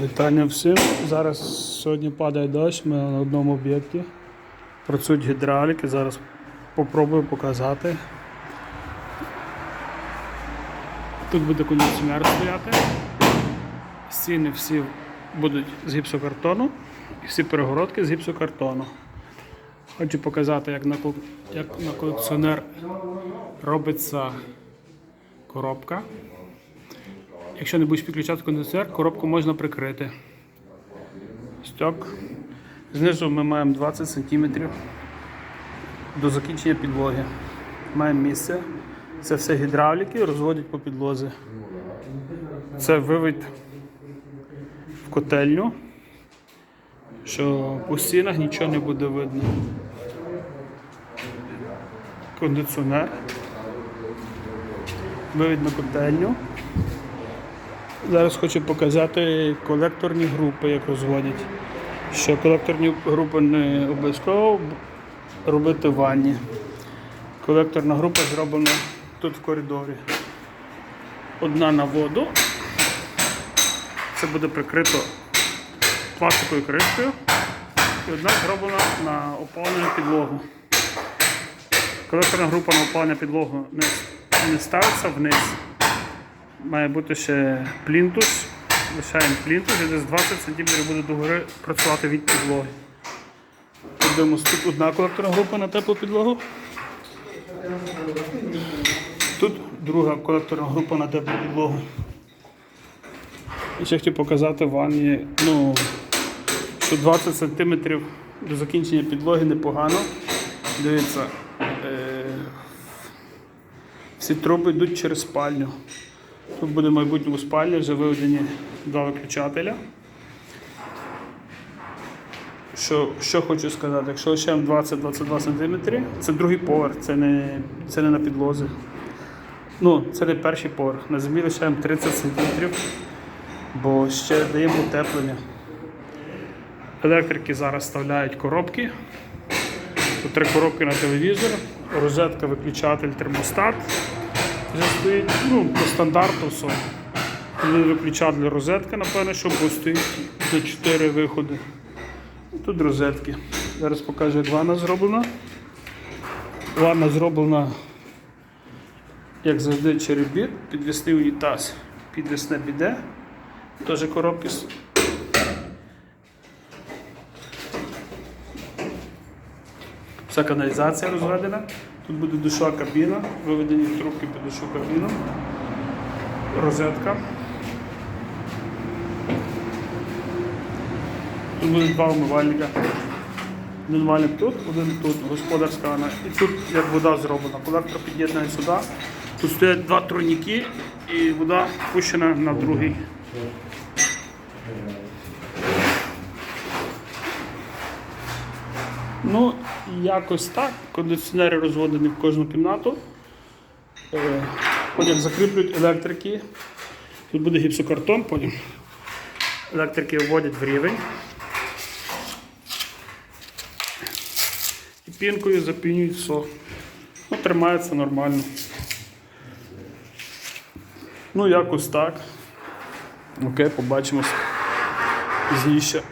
Вітання всім. Зараз сьогодні падає дощ, ми на одному об'єкті. Працюють гідравліки, зараз попробую показати. Тут буде кондиціонер стояти. Стіни всі будуть з гіпсокартону і всі перегородки з гіпсокартону. Хочу показати, як на, як на колекціонер робиться коробка. Якщо не будеш підключати кондиціонер, коробку можна прикрити. Стьок. Знизу ми маємо 20 см до закінчення підлоги. Маємо місце. Це все гідравліки, розводять по підлозі. Це вивід в котельню, що по стінах нічого не буде видно. Кондиціонер. Вивід на котельню. Зараз хочу показати колекторні групи, як розводять. Що колекторні групи не обов'язково робити в ванні. Колекторна група зроблена тут в коридорі. Одна на воду. Це буде прикрито пластиковою кришкою. І одна зроблена на опалену підлогу. Колекторна група на опалення підлогу не, не ставиться вниз. Має бути ще плінтус. Лишаємо плінтус і десь 20 см буде догори працювати від підлоги. Подивимось, тут одна колекторна група на теплу підлогу. Тут друга колекторна група на теплу підлогу. І ще хотів показати ванні, ну, що 20 см до закінчення підлоги непогано. Дивіться, е, всі труби йдуть через спальню. Тут буде в майбутньому спальня, вже виведені два виключателя. Що, що хочу сказати, якщо ще 20-22 см, це другий поверх, це не, це не на підлозі. Ну, це не перший поверх. На землі лишаємо 30 см, бо ще даємо утеплення. Електрики зараз вставляють коробки. Тут три коробки на телевізор, розетка, виключатель, термостат вже стоїть. Ну, по стандарту все. Тут виключатель розетка, напевно, що стоїть на 4 виходи. Тут розетки. Зараз покажу, як ванна зроблена. Ванна зроблена, як завжди, черебіт, підвісний унітаз, підвісне біде. Теж коробки. Вся каналізація розведена. Тут буде душова кабіна, виведені трубки під душу кабіну, розетка. Тут буде два умивальника. Один валік тут, один тут, господарська ванна. І тут як вода зроблена. Колектор під'єднує сюди. Тут стоять два тройники і вода пущена на другий. Ну, якось так. Кондиціонери розводені в кожну кімнату. Е, Потім закріплюють електрики. Тут буде гіпсокартон, потім електрики вводять в рівень. І пінкою запінюють все. Ну, тримається нормально. Ну, якось так. Окей, побачимось пізніше.